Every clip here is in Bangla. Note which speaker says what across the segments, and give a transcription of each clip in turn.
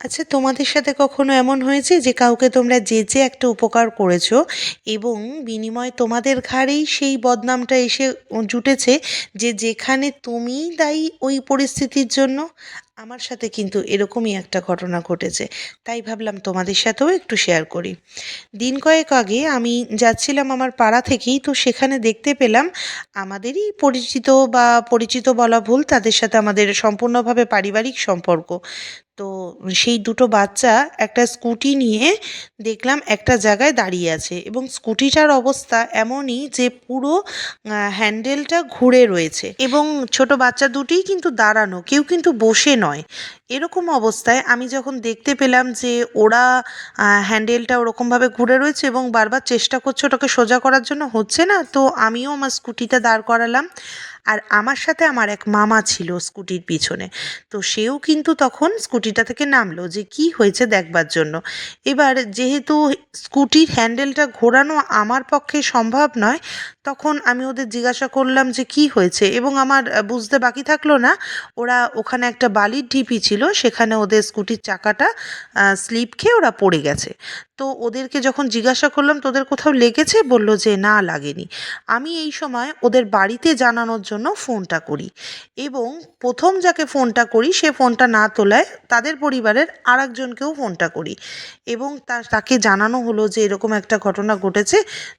Speaker 1: আচ্ছা তোমাদের সাথে কখনো এমন হয়েছে যে কাউকে তোমরা যে যে একটা উপকার করেছ এবং বিনিময়ে তোমাদের ঘাড়েই সেই বদনামটা এসে জুটেছে যে যেখানে তুমি দায়ী ওই পরিস্থিতির জন্য? আমার সাথে কিন্তু এরকমই একটা ঘটনা ঘটেছে। তাই ভাবলাম তোমাদের সাথেও একটু শেয়ার করি। দিন কয়েক আগে আমি যাচ্ছিলাম আমার পাড়া থেকেই, তো সেখানে দেখতে পেলাম আমাদেরই পরিচিত বা পরিচিত বলা ভুল, তাদের সাথে আমাদের সম্পূর্ণভাবে পারিবারিক সম্পর্ক। তো সেই দুটো বাচ্চা একটা স্কুটি নিয়ে দেখলাম একটা জায়গায় দাঁড়িয়ে আছে এবং স্কুটিটার অবস্থা এমনই যে পুরো হ্যান্ডেলটা ঘুরে রয়েছে এবং ছোট বাচ্চা দুটিই কিন্তু দাঁড়ানো, কেউ কিন্তু বসে নয়। joint. এরকম অবস্থায় আমি যখন দেখতে পেলাম যে ওরা হ্যান্ডেলটা ওরকমভাবে ঘুরে রয়েছে এবং বারবার চেষ্টা করছে ওটাকে সোজা করার জন্য, হচ্ছে না? তো আমিও আমার স্কুটিটা দাঁড় করালাম। আর আমার সাথে আমার এক মামা ছিল স্কুটির পিছনে। তো সেও কিন্তু তখন স্কুটিটা থেকে নামলো যে কি হয়েছে দেখবার জন্য। এবার যেহেতু স্কুটির হ্যান্ডেলটা ঘোরানো আমার পক্ষে সম্ভব নয়, তখন আমি ওদের জিজ্ঞাসা করলাম যে কি হয়েছে? এবং আমার বুঝতে বাকি থাকল না। ওরা ওখানে একটা বালির ঢিপি ছিল সেখানে ওদের স্কুটির চাকাটা স্লিপ খেয়ে ওরা পড়ে গেছে। তো ওদেরকে যখন জিজ্ঞাসা করলাম তোদের কোথাও লেগেছে? বলল যে, না, লাগেনি। আমি এই সময় ওদের বাড়িতে জানানোর জন্য ফোনটা করি এবং প্রথম যাকে ফোনটা করি, সে ফোনটা না তোলায় তাদের পরিবারের আর একজনকেও ফোনটা করি এবং তাকে জানানো হলো যে, এরকম একটা ঘটনা ঘটেছে।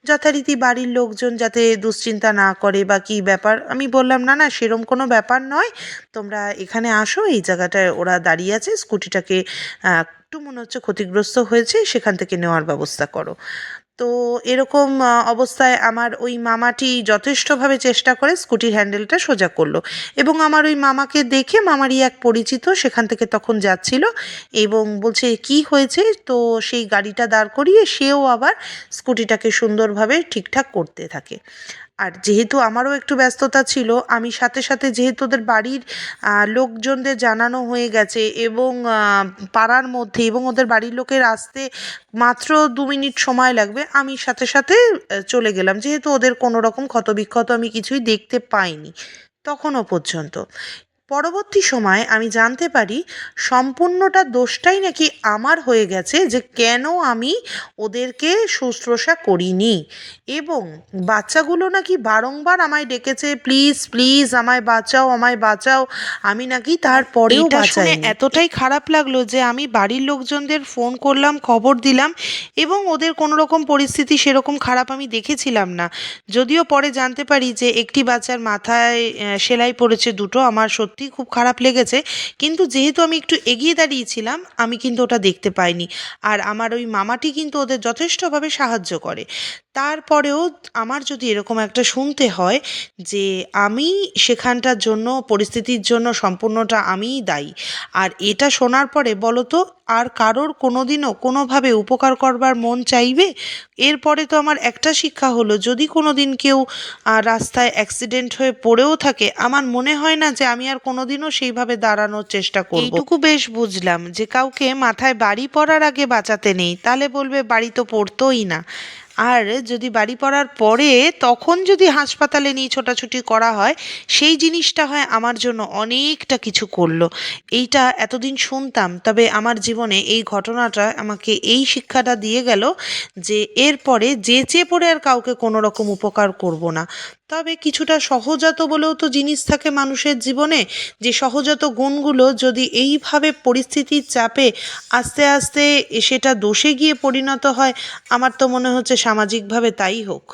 Speaker 1: যথারীতি বাড়ির লোকজন যাতে দুশ্চিন্তা না করে বা কী ব্যাপার? আমি বললাম, না না, সেরম কোনো ব্যাপার নয়। তোমরা এখানে আসো, এই জায়গাটায় ওরা দাঁড়িয়ে আছে। স্কুটিটাকে একটু মনে হচ্ছে ক্ষতিগ্রস্ত হয়েছে, সেখান থেকে নেওয়ার ব্যবস্থা করো। তো এরকম অবস্থায় আমার ওই মামাটি যথেষ্টভাবে চেষ্টা করে স্কুটির হ্যান্ডেলটা সোজা করল এবং আমার ওই মামাকে দেখে মামারই এক পরিচিত সেখান থেকে তখন যাচ্ছিল এবং বলছে, কি হয়েছে? তো সেই গাড়িটা দাঁড় করিয়ে সেও আবার স্কুটিটাকে সুন্দরভাবে ঠিকঠাক করতে থাকে। আর যেহেতু আমারও একটু ব্যস্ততা ছিল, আমি সাথে সাথে যেহেতু ওদের বাড়ির লোকজনদের জানানো হয়ে গেছে এবং পাড়ার মধ্যে এবং ওদের বাড়ির লোকের আসতে মাত্র দু মিনিট সময় লাগবে, আমি সাথে সাথে চলে গেলাম। যেহেতু ওদের কোনো রকম ক্ষতবিক্ষত আমি কিছুই দেখতে পাইনি, তখনও পর্যন্ত। পরবর্তী সময়ে আমি জানতে পারি সম্পূর্ণটা দোষটাই নাকি আমার হয়ে গেছে যে কেন আমি ওদেরকে শুশ্রূষা করিনি। এবং বাচ্চাগুলো নাকি বারংবার আমায় ডেকেছে প্লিজ প্লিজ আমায় বাঁচাও আমায় বাঁচাও। আমি নাকি তারপরেও বাঁচাই এতটাই খারাপ লাগল যে আমি বাড়ির লোকজনদের ফোন করলাম খবর দিলাম এবং ওদের কোনো রকম পরিস্থিতি সেরকম খারাপ আমি দেখেছিলাম না। যদিও পরে জানতে পারি যে একটি বাচ্চার মাথায় সেলাই পড়েছে দুটো আমার সত্যি সত্যিই খুব খারাপ লেগেছে। কিন্তু যেহেতু আমি একটু এগিয়ে দাঁড়িয়েছিলাম, আমি কিন্তু ওটা দেখতে পাইনি। আর আমার ওই মামাটি কিন্তু ওদের যথেষ্টভাবে সাহায্য করে। তারপরেও আমার যদি এরকম একটা শুনতে হয় যে আমি সেখানটার জন্য, পরিস্থিতির জন্য সম্পূর্ণটা আমিই দায়ী। আর এটা শোনার পরে বলো তো আর কারোর কোনো দিনও কোনোভাবে উপকার করবার মন চাইবে? এরপরে তো আমার একটা শিক্ষা হলো, যদি কোনো দিন কেউ রাস্তায় অ্যাক্সিডেন্ট হয়ে পড়েও থাকে, আমার মনে হয় না যে আমি আর কোনো দিনও সেইভাবে দাঁড়ানোর চেষ্টা করব। এইটুকু বেশ বুঝলাম, যে কাউকে মাথায় বাড়ি পড়ার আগে বাঁচাতে নেই, তাহলে বলবে বাড়ি তো পড়তোই না। আর যদি বাড়ি পড়ার পরে তখন যদি হাসপাতালে নিয়ে ছোটাছুটি করা হয়, সেই জিনিসটা হয় আমার জন্য অনেকটা কিছু করল। এইটা এতদিন শুনতাম, তবে আমার জীবনে এই ঘটনাটা আমাকে এই শিক্ষাটা দিয়ে গেল যে এরপরে যে চেয়ে পড়ে আর কাউকে কোনো রকম উপকার করব না। তবে কিছুটা সহজাত বলেও তো জিনিস থাকে মানুষের জীবনে, যে সহজাত গুণগুলো যদি এইভাবে পরিস্থিতির চাপে আস্তে আস্তে সেটা দোষে গিয়ে পরিণত হয়, আমার তো মনে হচ্ছে সামাজিকভাবে তাই হোক।